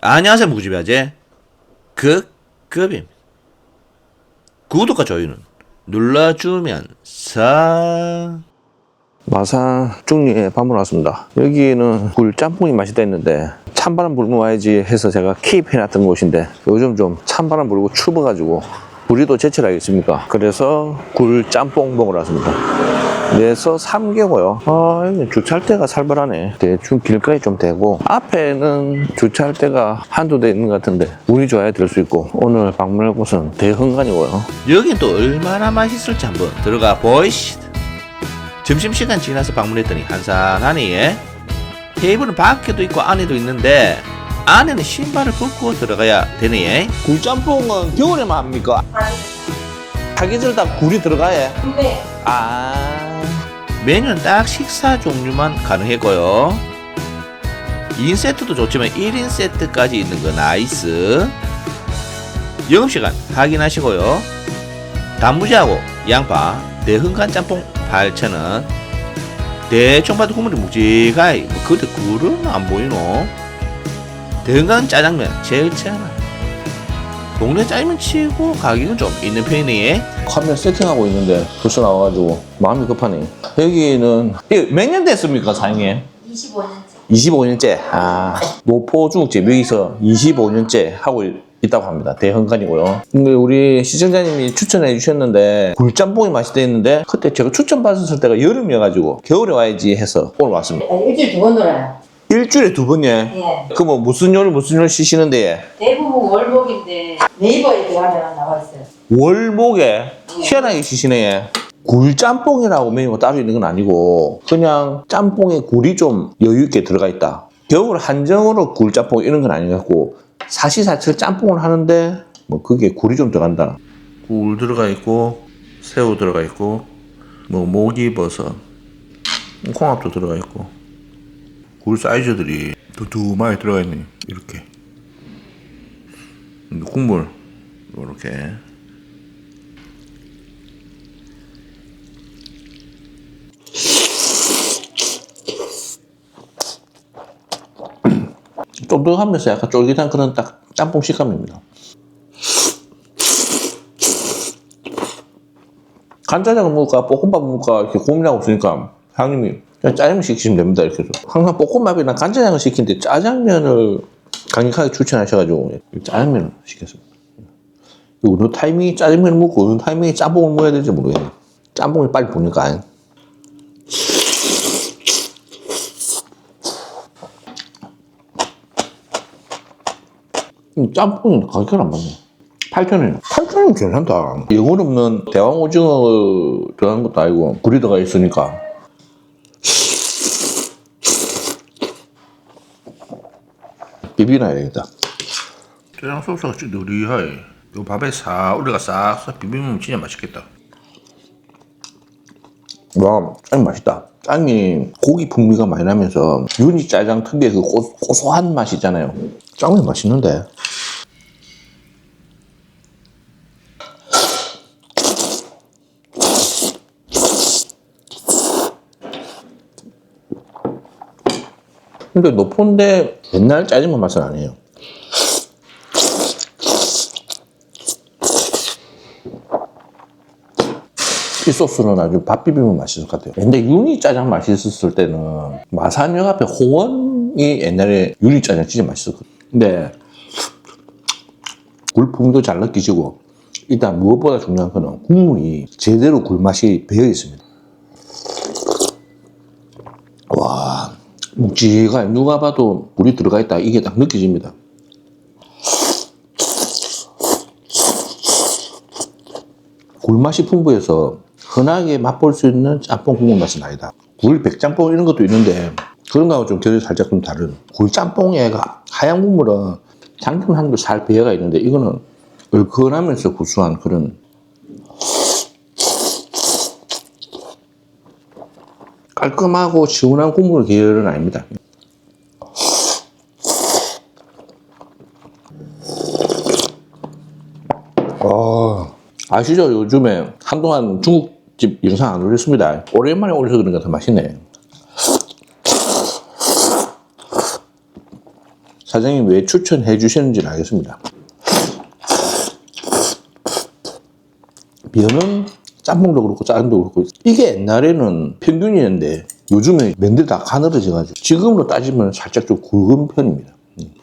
안녕하세요 무구집이 아재 그 급입니다 구독과 좋아요는 눌러주면서 마산 중리에 방문 왔습니다. 여기는 굴 짬뽕이 맛있다 했는데 찬바람 불고 와야지 해서 제가 킵해놨던 곳인데 요즘 좀 찬바람 불고 추워가지고 우리도 제철하겠습니까? 그래서 굴 짬뽕 먹으러 왔습니다. 그래서 3개고요. 아, 여기 주차할 때가 살벌하네. 대충 길가에 좀 되고 앞에는 주차할 때가 한두 대 있는 것 같은데 운이 좋아야 될 수 있고 오늘 방문할 곳은 대흥관이고요. 여긴 또 얼마나 맛있을지 한번 들어가 보이시다 점심시간 지나서 방문했더니 한산하니 예? 테이블은 밖에도 있고 안에도 있는데 안에는 신발을 벗고 들어가야 되네 예? 굴짬뽕은 겨울에만 합니까? 사계절 다 굴이 들어가야. 네. 아. 메뉴는 딱 식사 종류만 가능했고요. 2인 세트도 좋지만 1인 세트까지 있는 거 나이스. 영업시간 확인하시고요. 단무지하고 양파 대흥간 짬뽕 8,000원. 대충 봐도 국물이 묵직하이. 뭐 그때 굴은 안 보이노? 대흥간 짜장면 제일 짜나. 동네 짜장면 치고 가격은 좀 있는 편이네 카메라 세팅하고 있는데 벌써 나와가지고 마음이 급하네. 여기는 몇 년 됐습니까, 사장님? 25년째. 25년째. 아, 노포 중국집 여기서 25년째 하고 있다고 합니다. 대흥간이고요. 근데 우리 시청자님이 추천해 주셨는데 굴짬뽕이 맛있다 했는데 그때 제가 추천 받았을 때가 여름이어가지고 겨울에 와야지 해서 오늘 왔습니다. 아, 일주일 두번 놀아요. 일주일에 두 번이에요. 예. 그뭐 무슨 요리 무슨 요리 시시는데 대부분 월목인데 네이버에 들어가면 나와 있어요. 월목에 희한하게 시시네. 굴 짬뽕이라고 메뉴가 따로 있는 건 아니고 그냥 짬뽕에 굴이 좀 여유 있게 들어가 있다. 겨울 한정으로 굴 짬뽕 이런 건 아니고 사시사철 짬뽕을 하는데 뭐 그게 굴이 좀 들어간다. 굴 들어가 있고 새우 들어가 있고 뭐 모기버섯 콩합도 들어가 있고 굴 사이즈들이 두툼하게 들어가 있네 이렇게 국물 이렇게 쫀득하면서 약간 쫄깃한 그런 딱 짬뽕 식감입니다. 간짜장을 먹을까 볶음밥 먹을까 이렇게 고민하고 있으니까 사장님이 그냥 짜장면 시키시면 됩니다 이렇게 해서 항상 볶음밥이나 간짜장을 시키는데 짜장면을 강력하게 추천하셔가지고 짜장면을 시켰습니다. 어느 타이밍에 짜장면을 먹고 어느 타이밍에 짬뽕을 먹어야 될지 모르겠네. 짬뽕이 빨리 보니까 짬뽕이 가격이 안 맞네. 8,000원. 8,000원 괜찮다. 영혼 없는 대왕 오징어 들어간 것도 아니고 들어가 있으니까. 비비나야 되겠다. 짜장 소스가 진짜 느리하게 요 밥에 싹 우리가 싹싹 비비면 진짜 맛있겠다 와, 짱 맛있다. 짱이 고기 풍미가 많이 나면서 유니 짜장 특유의 그 고, 고소한 맛이 있잖아요. 짱이 맛있는데. 근데 노포인데 옛날 짜장면 맛은 아니에요. 이 소스는 아주 밥 비비면 맛있을 것 같아요. 근데 유니 짜장 맛있었을 때는 마산역 앞에 호원이 옛날에 유니 짜장 진짜 맛있었거든요. 근데 굴풍도 잘 느끼시고 일단 무엇보다 중요한 거는 국물이 제대로 굴맛이 배어 있습니다. 와 묵직하게 누가 봐도 물이 들어가 있다 이게 딱 느껴집니다. 굴맛이 풍부해서 흔하게 맛볼 수 있는 짬뽕 국물 맛은 아니다. 굴 백짬뽕 이런 것도 있는데 그런 거하고 좀 결이 살짝 좀 다른. 굴 짬뽕의 그 하얀 국물은 장점 한도 잘 배어가 있는데 이거는 얼큰하면서 구수한 그런 깔끔하고 시원한 국물 계열은 아닙니다. 어, 아시죠? 요즘에 한동안 중국집 영상 안 올렸습니다. 오랜만에 올려서 그런가 더 맛있네. 사장님 왜 추천해 주시는지는 알겠습니다. 면은 짬뽕도 그렇고 짜장도 그렇고 이게 옛날에는 평균이었는데 요즘에 면들이 다 가늘어져가지고 지금으로 따지면 살짝 좀 굵은 편입니다. 음.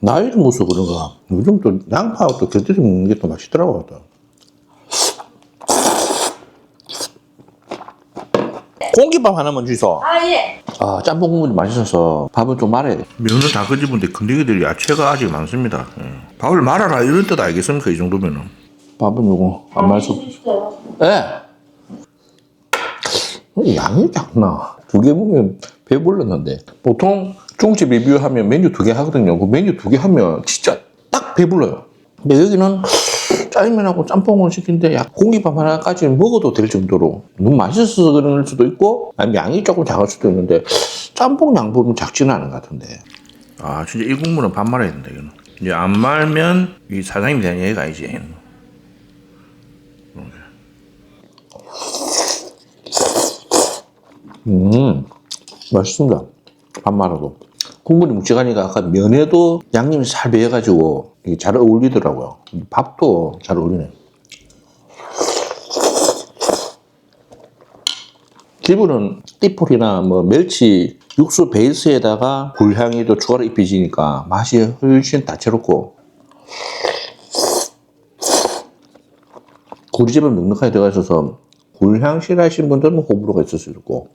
나이를 먹어서 그런가 요즘 또 양파하고 또 곁들여 먹는 게 또 맛있더라고요. 또. 공기밥 하나만 주소. 아 예. 아, 짬뽕 국물이 맛있어서 밥은 좀 말아야 돼. 면은 다 끄집은데 건더기들이 야채가 아직 많습니다. 예. 밥을 말아라 이런 뜻 알겠습니까 이 정도면은. 밥은 요거 안 말수. 예. 어, 양이 작나? 두 개 보면 배불렀는데. 보통 중국집 리뷰하면 메뉴 두 개 하거든요. 그 메뉴 두 개 하면 진짜 딱 배불러요. 근데 여기는 짜장면하고 짬뽕을 시킨데 약 공기밥 하나까지 먹어도 될 정도로 너무 맛있어서 그럴 수도 있고 아니면 양이 조금 작을 수도 있는데 짬뽕 양 보면 작지는 않은 것 같은데 아 진짜 이 국물은 밥 말아야 된다 이거는. 이제 안 말면 이 사장님이 되는 얘기가 아니지. 음, 맛있습니다. 밥 말아도. 국물이 묵직하니까 아까 면에도 양념이 잘 배어가지고 이게 잘 어울리더라고요. 밥도 잘 어울리네. 기분은 띠포리나 뭐 멸치 육수 베이스에다가 굴향이 또 추가로 입혀지니까 맛이 훨씬 다채롭고 굴집은 넉넉하게 들어가 있어서 굴향 싫어하시는 분들은 호불호가 있을 수 있고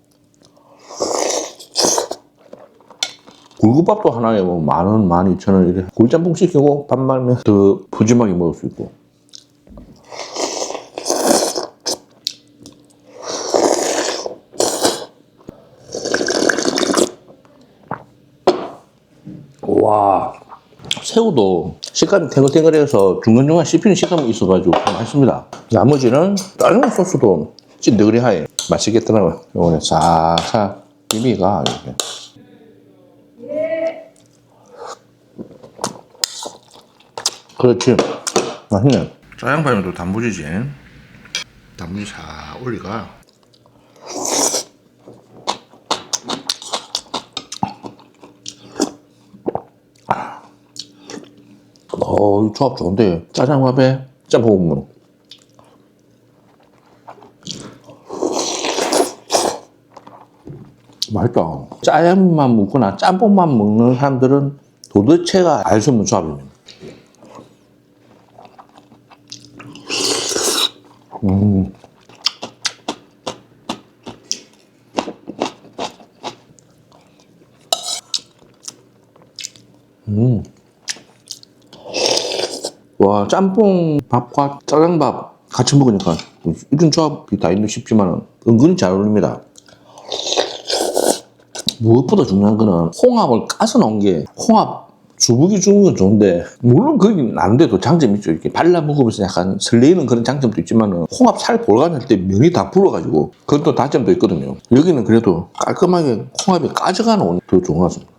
굴국밥도 하나에 뭐 만 원, 만 이천 원 이래. 굴짬뽕 시키고 밥 말면 더 푸짐하게 먹을 수 있고. 와, 새우도 식감이 탱글탱글해서 중간중간 씹히는 식감이 있어가지고 참 맛있습니다. 나머지는 다른 소스도 찐득이하게 맛있겠더라고요. 요거는 싹싹 비비가 이렇게. 그렇지. 맛있네. 짜장밥이면 또 단무지지. 단무지 싹 올리가. 어, 이 조합 좋은데. 짜장밥에 짬뽕. 맛있다. 짜장만 먹거나 짬뽕만 먹는 사람들은 도대체가 알 수 없는 조합입니다. 와, 짬뽕 밥과 짜장밥 같이 먹으니까 이런 조합이 다 있는 싶지만 은근히 잘 어울립니다. 무엇보다 중요한 거는 홍합을 까서 넣은 게 홍합 주부기 주는 건 좋은데 물론 그게 나는데도 장점이 있죠. 이렇게 발라 먹으면서 약간 설레이는 그런 장점도 있지만 홍합 살 볼간할 때 면이 다 불어가지고 그건 또 단점도 있거든요. 여기는 그래도 깔끔하게 홍합이 까져가는 더 좋은 것 같습니다.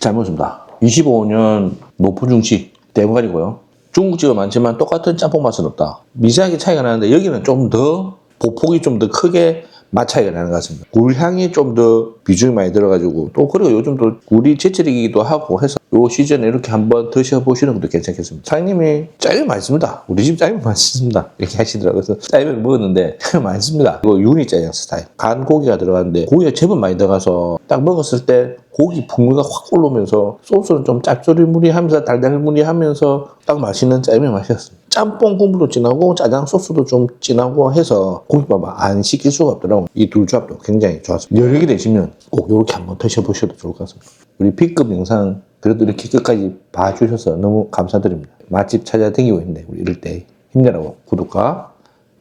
잘 먹었습니다. 25년 노포중식 대문간이고요. 중국집은 많지만 똑같은 짬뽕 맛은 없다. 미세하게 차이가 나는데 여기는 좀 더 보폭이 좀 더 크게 맛 차이가 나는 것 같습니다. 굴향이 좀 더 비중이 많이 들어가지고 또 그리고 요즘 또 굴이 제철이기도 하고 해서 요 시즌에 이렇게 한번 드셔보시는 것도 괜찮겠습니다. 사장님이 짜장면 맛있습니다. 우리 집 짜장면 맛있습니다. 이렇게 하시더라고요. 그래서 짜장면 먹었는데 맛있습니다. 이거 유니 짜장 스타일. 간 고기가 들어가는데 고기가 제법 많이 들어가서 딱 먹었을 때 고기 풍미가 확 올라오면서 소스는 좀 짭조리무리하면서 달달무리하면서 딱 맛있는 짜장면 맛이었습니다. 짬뽕 국물도 진하고 짜장 소스도 좀 진하고 해서 고기밥 안 시킬 수가 없더라고요. 이 둘 조합도 굉장히 좋았습니다. 여력이 되시면 꼭 이렇게 한번 드셔보셔도 좋을 것 같습니다. 우리 B급 영상 그래도 이렇게 끝까지 봐주셔서 너무 감사드립니다. 맛집 찾아다니고 있는데 우리 이럴 때 힘내라고 구독과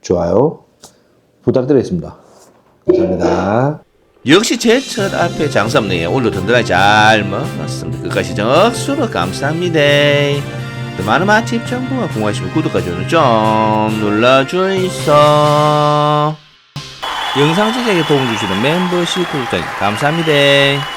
좋아요 부탁드리겠습니다. 감사합니다. 역시 제첫 앞에 장사업네에 오늘 든든하게 잘 먹었습니다. 끝까지 적수로 감사합니다. 더 많은 맛집 정보가 궁금하시면 구독과 좋아요 좀 눌러주이소. 영상 제작에 도움 주시는 멤버십 구독자님 감사합니다.